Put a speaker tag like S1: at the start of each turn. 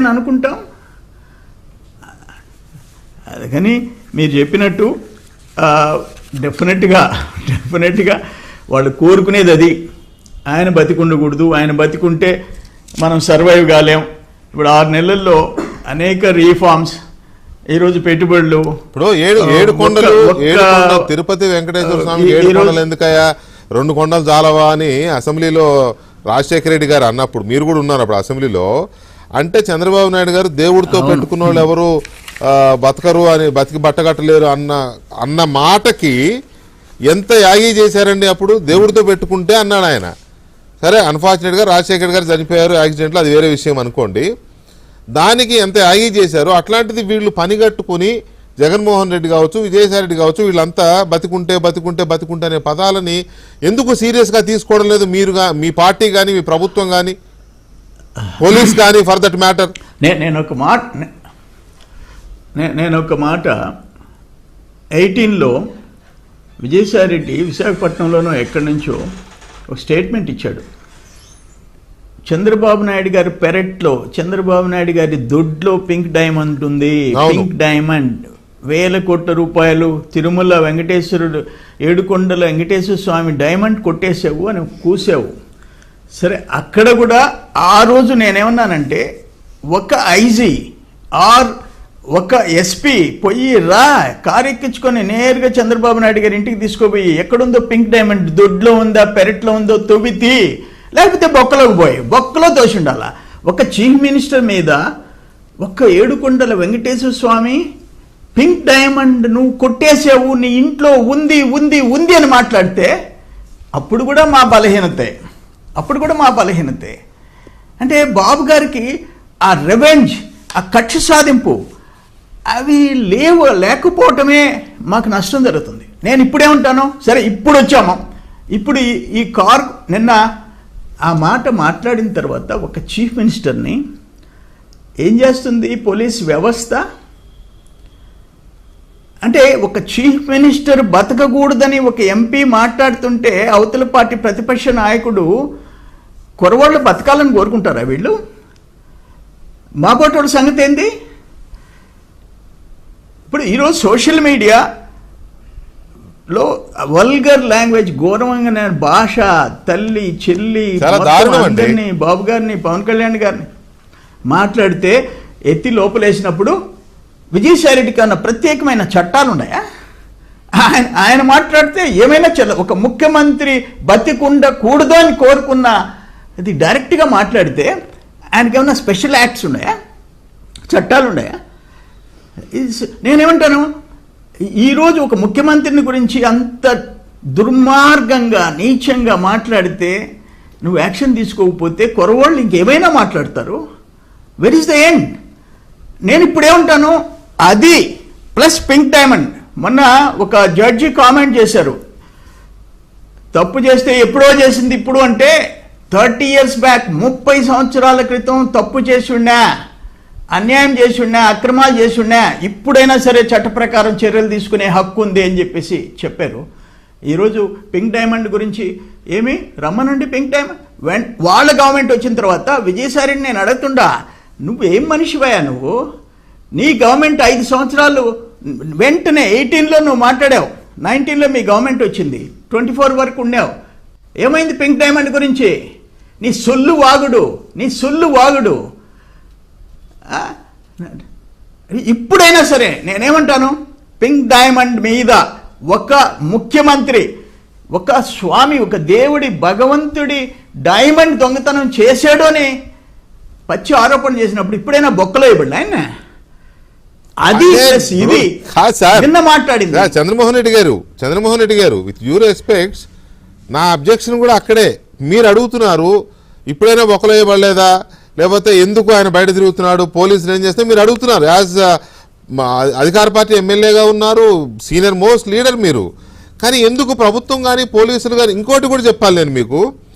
S1: అని అనుకుంటాం. అందుకని మీరు చెప్పినట్టు డెఫినెట్గా డెఫినెట్గా వాళ్ళు కోరుకునేది అది. ఆయన బతికుండకూడదు. ఆయన బతికుంటే మనం సర్వైవ్ కాలేం. ఇప్పుడు ఆరు నెలల్లో అనేక రీఫార్మ్స్ ఈరోజు పెట్టుబడులు
S2: ఇప్పుడు ఏడు ఏడు కొండలు తిరుపతి వెంకటేశ్వర స్వామి
S1: ఈ-
S2: ఏడు
S1: ఈ రోజు-
S2: కొండలు ఎందుకయ్యా? రెండు కొండలు చాలవా అని అసెంబ్లీలో రాజశేఖర రెడ్డి గారు అన్నప్పుడు మీరు కూడా ఉన్నారు అప్పుడు అసెంబ్లీలో. అంటే చంద్రబాబు నాయుడు గారు దేవుడితో పెట్టుకున్న వాళ్ళు ఎవరు బతకరు అని బతికి బట్టగట్టలేరు అన్న అన్న మాటకి ఎంత యాగి చేశారండి అప్పుడు? దేవుడితో పెట్టుకుంటే అన్నాడు ఆయన. సరే అన్ఫార్చునేట్గా రాజశేఖర్ గారు చనిపోయారు యాక్సిడెంట్లో అది వేరే విషయం అనుకోండి. దానికి ఎంత యాగి చేశారో అట్లాంటిది వీళ్ళు పనిగట్టుకుని జగన్మోహన్ రెడ్డి కావచ్చు విజయసాయి రెడ్డి కావచ్చు వీళ్ళంతా బతికుంటే బతికుంటే బతికుంటే అనే పదాలని ఎందుకు సీరియస్గా తీసుకోవడం లేదు? మీరుగా మీ పార్టీ కానీ మీ ప్రభుత్వం కానీ పోలీస్ కానీ ఫర్ దట్ మ్యాటర్.
S1: నేను ఒక మాట నేను ఒక మాట. ఎయిటీన్లో విజయసాయిరెడ్డి విశాఖపట్నంలోనో ఎక్కడి నుంచో ఒక స్టేట్మెంట్ ఇచ్చాడు. చంద్రబాబు నాయుడు గారి పెరట్లో చంద్రబాబు నాయుడు గారి దొడ్లో పింక్ డైమండ్ ఉంది. Pink diamond. వేల కోట్ల రూపాయలు తిరుమల వెంకటేశ్వరుడు ఏడుకొండల వెంకటేశ్వర స్వామి డైమండ్ కొట్టేసావు అని కూసావు. సరే అక్కడ కూడా ఆ రోజు నేనేమన్నానంటే ఒక ఐజీ ఆర్ ఒక ఎస్పీ పోయి రా కారు ఎక్కించుకొని నేరుగా చంద్రబాబు నాయుడు గారి ఇంటికి తీసుకోపోయి ఎక్కడుందో పింక్ డైమండ్ దొడ్లో ఉందా పెరట్లో ఉందో తొవితి లేకపోతే బొక్కలోకి పోయి బొక్కలో తోసిండాల ఒక చీఫ్ మినిస్టర్ మీద ఒక్క ఏడుకొండల వెంకటేశ్వర స్వామి పింక్ డైమండ్ నువ్వు కొట్టేసావు నీ ఇంట్లో ఉంది ఉంది ఉంది అని మాట్లాడితే అప్పుడు కూడా మా బలహీనతే. అప్పుడు కూడా మా బలహీనతే. అంటే బాబు గారికి ఆ రెవెంజ్ ఆ కక్ష సాధింపు అవి లేవు లేకపోవటమే మాకు నష్టం జరుగుతుంది. నేను ఇప్పుడే ఉంటాను. సరే ఇప్పుడు వచ్చాము. ఇప్పుడు ఈ ఈ కార్ నిన్న ఆ మాట మాట్లాడిన తర్వాత ఒక చీఫ్ మినిస్టర్ని ఏం చేస్తుంది? పోలీస్ వ్యవస్థ అంటే ఒక చీఫ్ మినిస్టర్ బతకకూడదని ఒక ఎంపీ మాట్లాడుతుంటే అవతల పార్టీ ప్రతిపక్ష నాయకుడు కురవాళ్ళు బతకాలని కోరుకుంటారా వీళ్ళు? మా పోటోళ్ళ సంగతి ఏంది? ఇప్పుడు ఈరోజు సోషల్ మీడియా లో వల్గర్ లాంగ్వేజ్ ఘోరమైన భాష తల్లి చెల్లి. అందరినీ బాబు గారిని పవన్ కళ్యాణ్ గారిని మాట్లాడితే ఎత్తి లోపలేసినప్పుడు విజయసాయి రెడ్డి కన్నా ప్రత్యేకమైన చట్టాలు ఉన్నాయా? ఆయన ఆయన మాట్లాడితే ఏమైనా చెల్ల ఒక ముఖ్యమంత్రి బతికుండకూడదు అని కోరుకున్న ఇది డైరెక్ట్గా మాట్లాడితే ఆయనకి ఏమైనా స్పెషల్ యాక్ట్స్ ఉన్నాయా? చట్టాలు ఉన్నాయా? నేనేమంటాను? ఈరోజు ఒక ముఖ్యమంత్రిని గురించి అంత దుర్మార్గంగా నీచంగా మాట్లాడితే నువ్వు యాక్షన్ తీసుకోకపోతే కొరవాళ్ళు ఇంకేమైనా మాట్లాడతారు? వెర్ ఇస్ ద ఎండ్ నేను ఇప్పుడేమంటాను? అది ప్లస్ పింక్ డైమండ్ మొన్న ఒక జడ్జి కామెంట్ చేశారు. తప్పు చేస్తే ఎప్పుడో చేసింది ఇప్పుడు అంటే థర్టీ ఇయర్స్ బ్యాక్ ముప్పై సంవత్సరాల క్రితం తప్పు చేసిండా అన్యాయం చేసి అక్రమాలు చేసి ఇప్పుడైనా సరే చట్ట ప్రకారం చర్యలు తీసుకునే హక్కు ఉంది అని చెప్పేసి చెప్పారు. ఈరోజు పింక్ డైమండ్ గురించి ఏమి? రమ్మనండి పింక్ డైమండ్. వెన్ వాళ్ళ గవర్నమెంట్ వచ్చిన తర్వాత విజయసాయిని నేను అడుగుతుండా నువ్వు ఏం మనిషివయ్యా నువ్వు? నీ గవర్నమెంట్ ఐదు సంవత్సరాలు వెంటనే ఎయిటీన్లో నువ్వు మాట్లాడావు నైన్టీన్లో మీ గవర్నమెంట్ వచ్చింది ట్వంటీ ఫోర్ వరకు ఉండేవు. ఏమైంది పింక్ డైమండ్ గురించి? నీ సొల్లు వాగుడు నీ సొల్లు వాగుడు? ఇప్పుడైనా సరే నేనేమంటాను? పింక్ డైమండ్ మీద ఒక ముఖ్యమంత్రి ఒక స్వామి ఒక దేవుడి భగవంతుడి డైమండ్ దొంగతనం చేశాడు అని పచ్చి ఆరోపణ చేసినప్పుడు ఇప్పుడైనా బొక్కలో ఇవ్వండి ఆయన? అది ఇది. నిన్న మాట్లాడింది.
S2: చంద్రమోహన్ రెడ్డి గారు చంద్రమోహన్ రెడ్డి గారు విత్ యూ రెస్పెక్ట్స్ నా అబ్జెక్షన్ కూడా అక్కడే. మీరు అడుగుతున్నారు ఇప్పుడైనా బొక్కలేయబడలేదా లేకపోతే ఎందుకు ఆయన బయట తిరుగుతున్నాడు? పోలీసులు ఏం చేస్తే మీరు అడుగుతున్నారు. యాజ్ అధికార పార్టీ ఎమ్మెల్యేగా ఉన్నారు సీనియర్ మోస్ట్ లీడర్ మీరు. కానీ ఎందుకు ప్రభుత్వం కానీ పోలీసులు కానీ ఇంకోటి కూడా చెప్పాలి నేను మీకు.